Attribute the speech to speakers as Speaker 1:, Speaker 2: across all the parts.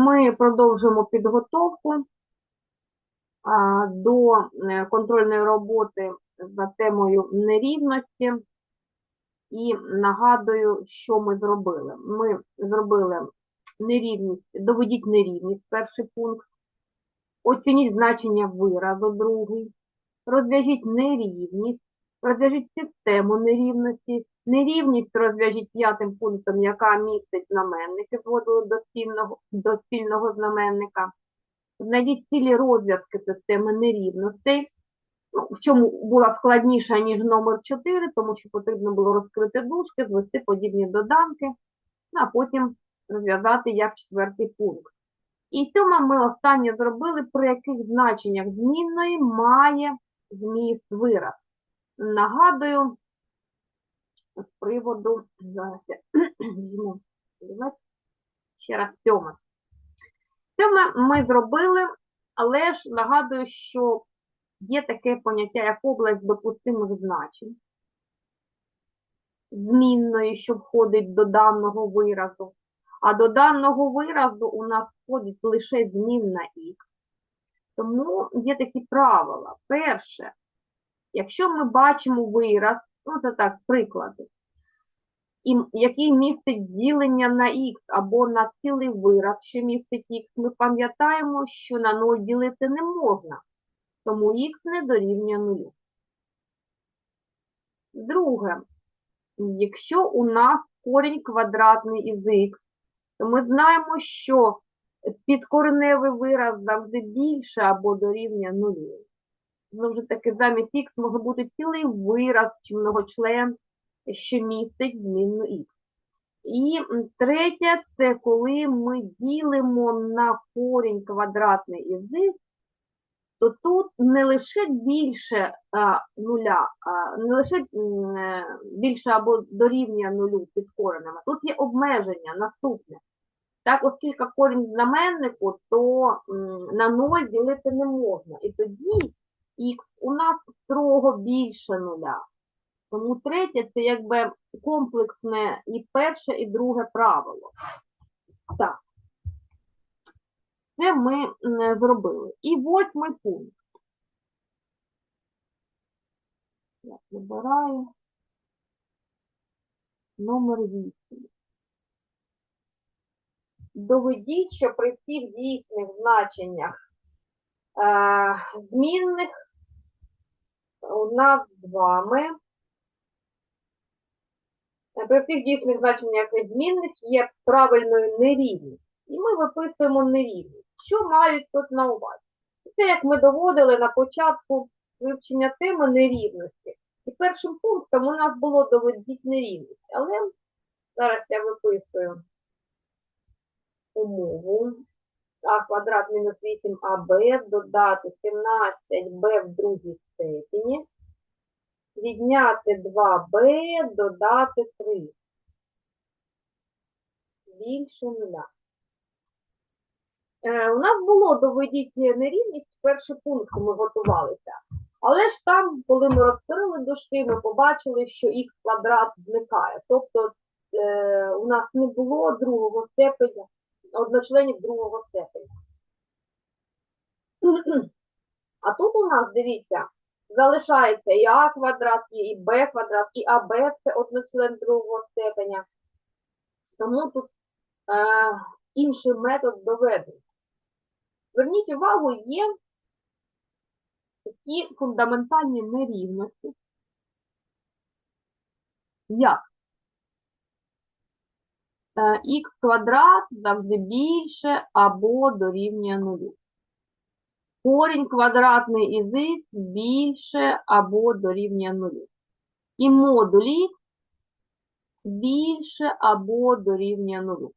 Speaker 1: Ми продовжуємо підготовку до е, контрольної роботи за темою нерівності. І нагадую, що ми зробили. Ми зробили нерівність, доведіть нерівність, перший пункт, оцініть значення виразу, другий, розв'яжіть нерівність, розв'яжіть систему нерівності, нерівність розв'яжіть п'ятим пунктом, яка містить знаменники, зводили до спільного, до спільного знаменника. Знайдіть цілі розв'язки системи нерівностей, ну, в чому була складніша, ніж номер 4, тому що потрібно було розкрити дужки, звести подібні доданки, ну, а потім розв'язати як четвертий пункт. І цьому ми останнє зробили, при яких значеннях змінної має зміст вираз. Нагадую, з приводу, зараз я візьму, ще раз сьоме. Сьоме ми зробили, але ж нагадую, що є таке поняття, як область допустимих значень, змінної, що входить до даного виразу. А до даного виразу у нас входить лише змінна х. Тому є такі правила. Перше, якщо ми бачимо вираз, ну це так, приклади, який містить ділення на х або на цілий вираз, що містить х, ми пам'ятаємо, що на 0 ділити не можна, тому х не дорівнює 0. Друге, якщо у нас корінь квадратний із х, то ми знаємо, що підкореневий вираз завжди більше або дорівнює 0. Знову ж таки, замість х може бути цілий вираз чи многочлен, що містить змінну х. І третє, це коли ми ділимо на корінь квадратний із х, то тут не лише більше а, нуля, а, не лише е, більше або дорівнює нулю під коренем, а тут є обмеження наступне. Так, оскільки корінь знаменнику, то на 0 ділити не можна. І тоді х у нас строго більше нуля. Тому третє це якби комплексне і перше, і друге правило. Так. Це ми зробили. І восьмий пункт. Я вибираю. Номер 8. Доведіть, що при всіх дійсних значеннях е, змінних у з вами при всіх дійсних значеннях змінних є правильною нерівність. І ми виписуємо нерівність. Що мають тут на увазі? Це як ми доводили на початку вивчення теми нерівності. І першим пунктом у нас було доведіть нерівність. Але зараз я виписую умову. А квадрат мінус 8АБ додати 17Б в другій степені. Відняти 2Б, додати 3. Більше нуля. Е, у нас було доведіть нерівність, перший пункт ми готувалися. Але ж там, коли ми розкрили дужки, ми побачили, що х квадрат зникає. Тобто е, у нас не було другого степеня, одночленів другого степеня. А тут у нас, дивіться, залишається і а квадрат, і б квадрат, і АБ це одночлен другого степеня. Тому тут е, інший метод доведення. Зверніть увагу, є такі фундаментальні нерівності, як х квадрат завжди більше або дорівнює нулю. Корінь квадратний із х більше або дорівнює нулю. І модуль х більше або дорівнює нулю.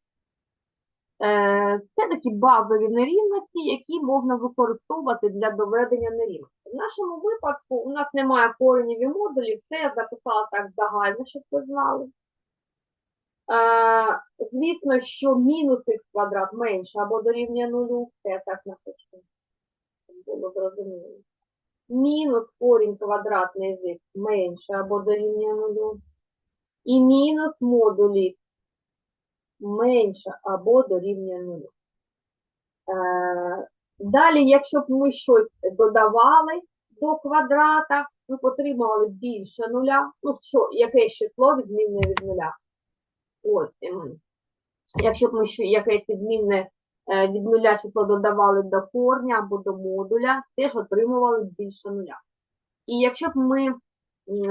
Speaker 1: Е, Це такі базові нерівності, які можна використовувати для доведення нерівності. В нашому випадку у нас немає коренів і модулів, це я записала так загально, щоб ви знали. Звісно, що мінус х квадрат менше або дорівнює нулю, це я так напишу, щоб було зрозуміло. Мінус корінь квадратний з х менше або дорівнює нулю. І мінус модуль х менше або дорівнює нулю. Е, Далі, якщо б ми щось додавали до квадрата, ми отримували більше нуля. Ну, що, якесь число відмінне від нуля. Ем, Якщо б ми ще якесь відмінне е, від нуля число додавали до корня або до модуля, теж отримували більше нуля. І якщо б ми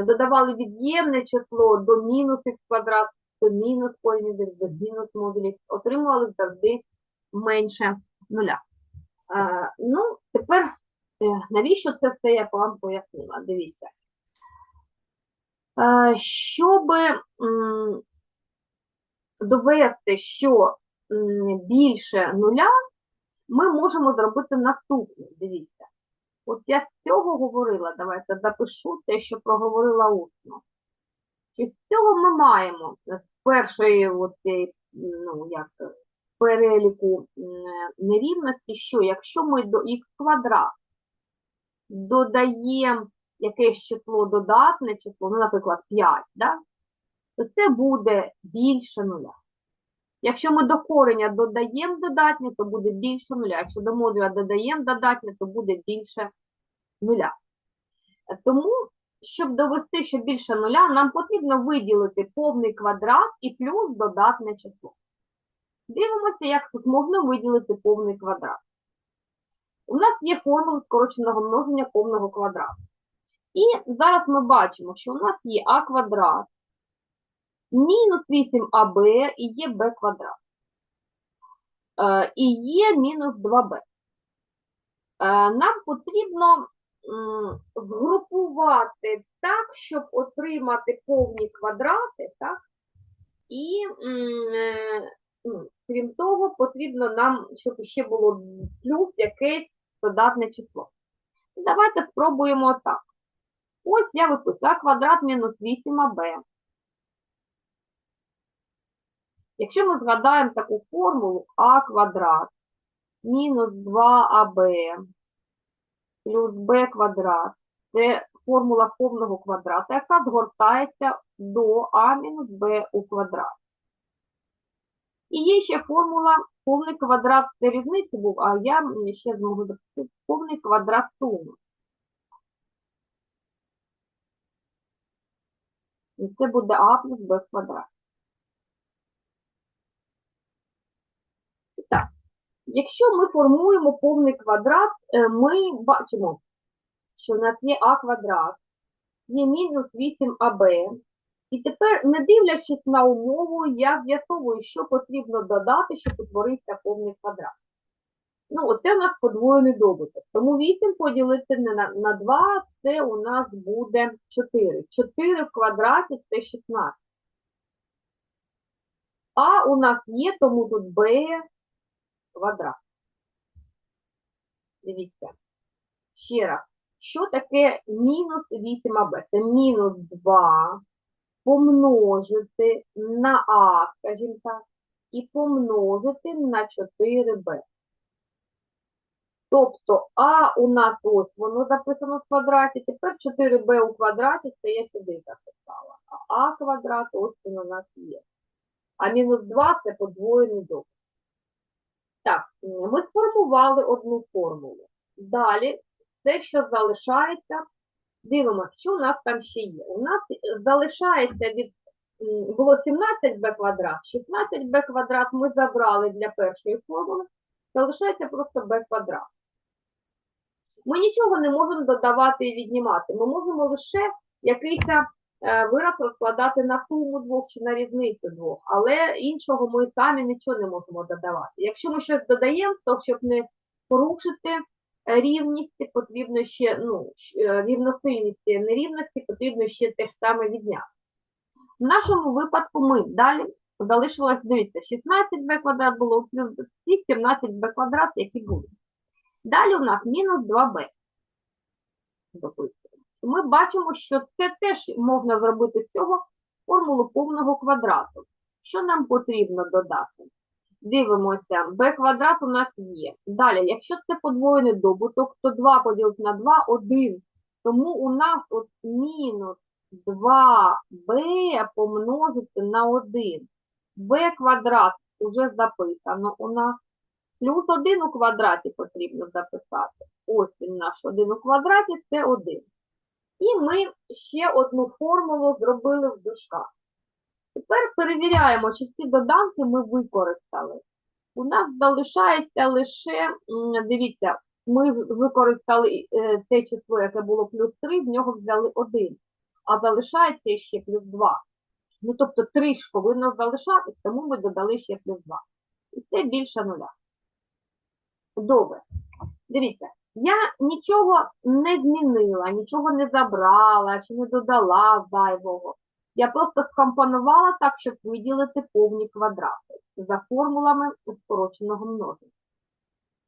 Speaker 1: додавали від'ємне число до мінус х квадрат, то мінус корінь до мінус модуль х, отримували завжди менше нуля. Е, ну, тепер, е, навіщо це все я вам пояснила? Дивіться. Е, щоб довести, що більше нуля, ми можемо зробити наступне. Дивіться. От я з цього говорила, давайте запишу те, що проговорила усно. Чи з цього ми маємо з першої оцієї, ну, як, е, переліку нерівності, що якщо ми до х квадрат додаємо якесь число додатне число, ну, наприклад, 5, да? То це буде більше нуля. Якщо ми до кореня додаємо додатнє, то буде більше нуля. Якщо до модуля додаємо додатнє, то буде більше нуля. Тому, щоб довести, що більше нуля, нам потрібно виділити повний квадрат і плюс додатне число. Дивимося, як тут можна виділити повний квадрат. У нас є формула скороченого множення повного квадрату. І зараз ми бачимо, що у нас є а квадрат мінус 8аб і є b квадрат. Е, І є мінус 2b. Е, Нам потрібно згрупувати так, щоб отримати повні квадрати, так? І, е, ну, крім того, потрібно нам, щоб ще було плюс якесь додатне число. Давайте спробуємо так. Ось я виписую а квадрат мінус 8аб. Якщо ми згадаємо таку формулу а квадрат мінус 2аб плюс b квадрат, це формула повного квадрата, яка згортається до а мінус b у квадрат. І є ще формула повний квадрат, це різниця був, а я ще зможу записати повний квадрат суми. І це буде а плюс b квадрат. І Так, якщо ми формуємо повний квадрат, е, ми бачимо, що в нас є а квадрат, є мінус 8аб. І тепер, не дивлячись на умову, я з'ясовую, що потрібно додати, щоб утворився повний квадрат. Ну, оце у нас подвоєний добуток. Тому 8 поділити на, на 2, це у нас буде 4. 4 в квадраті це 16. А у нас є, тому тут b квадрат. Дивіться. Ще раз. Що таке мінус 8аб? Це мінус 2 помножити на а, скажімо так, і помножити на 4b. Тобто а у нас ось воно записано в квадраті, тепер 4b у квадраті, це я сюди записала. А а квадрат ось він у нас є. А мінус 2 це подвоєний добуток. Так, ми сформували одну формулу. Далі, все, що залишається, дивимося, що у нас там ще є. У нас залишається від, було 17b квадрат, 16b квадрат ми забрали для першої формули, залишається просто b квадрат. Ми нічого не можемо додавати і віднімати. Ми можемо лише якийсь вираз розкладати на суму двох чи на різницю двох, але іншого ми самі нічого не можемо додавати. Якщо ми щось додаємо, то щоб не порушити е, рівність, потрібно ще, ну, е, рівносильність нерівності, потрібно ще те ж саме відняти. В нашому випадку ми далі залишилось, дивіться, 16b квадрат було плюс ці 17b квадрат, які були. Далі у нас мінус 2b. Дописуємо. Ми бачимо, що це теж можна зробити з цього формулу повного квадрату. Що нам потрібно додати? Дивимося, b квадрат у нас є. Далі, якщо це подвоєний добуток, то 2 поділити на 2 – 1. Тому у нас от мінус 2b помножити на 1. b квадрат вже записано у нас. Плюс 1 у квадраті потрібно записати. Ось він наш 1 у квадраті, це 1. І ми ще одну формулу зробили в дужках. Тепер перевіряємо, чи всі доданки ми використали. У нас залишається лише, дивіться, ми використали е, те число, яке було плюс 3, з нього взяли 1, а залишається ще плюс 2. Ну, тобто 3 ж повинно залишатись, тому ми додали ще плюс 2. І це більше нуля. Добре. Дивіться, я нічого не змінила, нічого не забрала чи не додала зайвого. Я просто скомпонувала так, щоб виділити повні квадрати за формулами скороченого множення.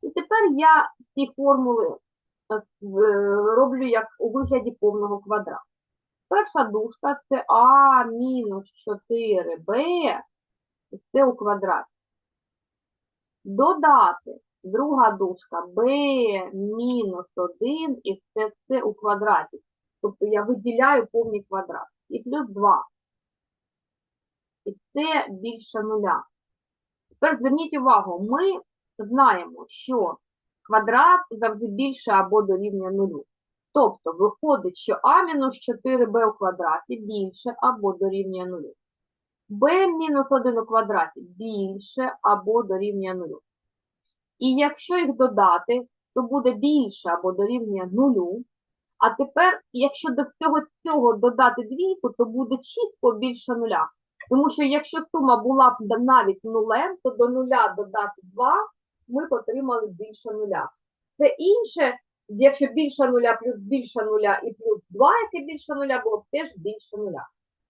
Speaker 1: І тепер я ці формули е, роблю як у вигляді повного квадрата. Перша дужка це А мінус 4Б, і це у квадраті. Додати друга дужка b мінус 1 і це у квадраті. Тобто я виділяю повний квадрат. І плюс 2. І це більше нуля. Тепер зверніть увагу, ми знаємо, що квадрат завжди більше або дорівнює нулю. Тобто виходить, що а мінус 4b у квадраті більше або дорівнює нулю. b мінус 1 у квадраті більше або дорівнює нулю. І якщо їх додати, то буде більше або дорівнює нулю. А тепер, якщо до всього цього додати двійку, то буде чітко більше нуля. Тому що якщо сума була б навіть нулем, то до нуля додати 2 ми б отримали більше нуля. Це інше, якщо більше нуля плюс більше нуля і плюс 2, яке більше нуля, було б теж більше нуля.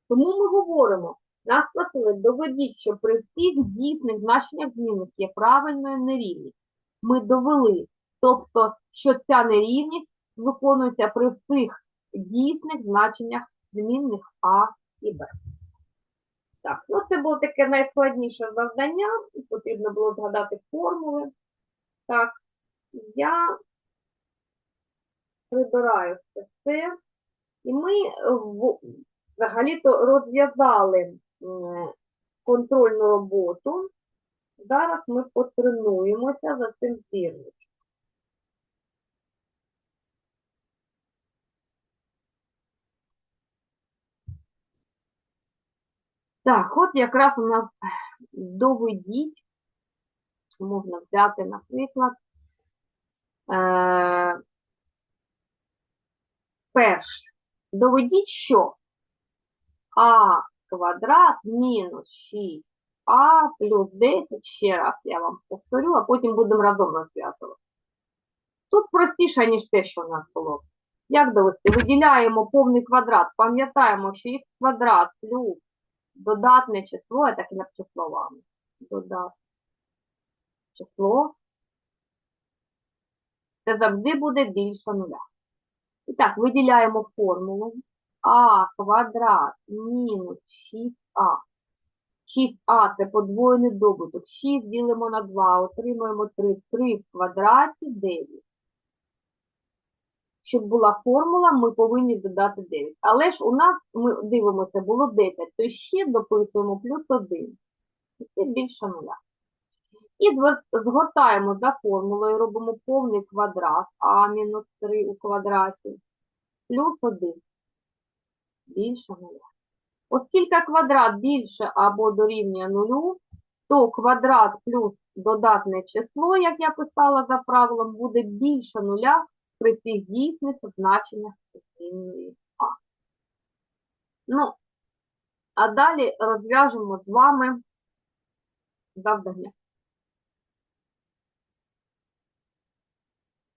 Speaker 1: Тому ми говоримо, нас просили, доведіть, що при всіх дійсних значеннях змінних є правильною нерівність. Ми довели, тобто, що ця нерівність виконується при всіх дійсних значеннях змінних А і Б. Так, ну це було таке найскладніше завдання, потрібно було згадати формули. Так, я прибираю все це. І ми е, взагалі-то розв'язали контрольну роботу. Зараз ми потренуємося за цим зірничком. Так, от якраз у нас доведіть, можна взяти, наприклад, е, перше. Доведіть, що а квадрат мінус 6а плюс 10, ще раз я вам повторю, а потім будемо разом розв'язувати. Тут простіше, ніж те, що у нас було. Як довести? Виділяємо повний квадрат. Пам'ятаємо, що х квадрат плюс додатне число, я так і напишу словами. Додатне число. Це завжди буде більше нуля. І так, виділяємо формулу. А квадрат мінус 6а. 6а це подвоєний добуток. 6 ділимо на 2, отримуємо 3. 3 в квадраті 9. Щоб була формула, ми повинні додати 9. Але ж у нас, ми дивимося, було 10, то ще дописуємо плюс 1. І це більше нуля. І згортаємо за формулою, робимо повний квадрат а мінус 3 у квадраті плюс 1 більше нуля. Оскільки квадрат більше або дорівнює нулю, то квадрат плюс додатне число, як я писала за правилом, буде більше нуля при всіх дійсних значеннях змінної А. Ну, а далі розв'яжемо з вами завдання.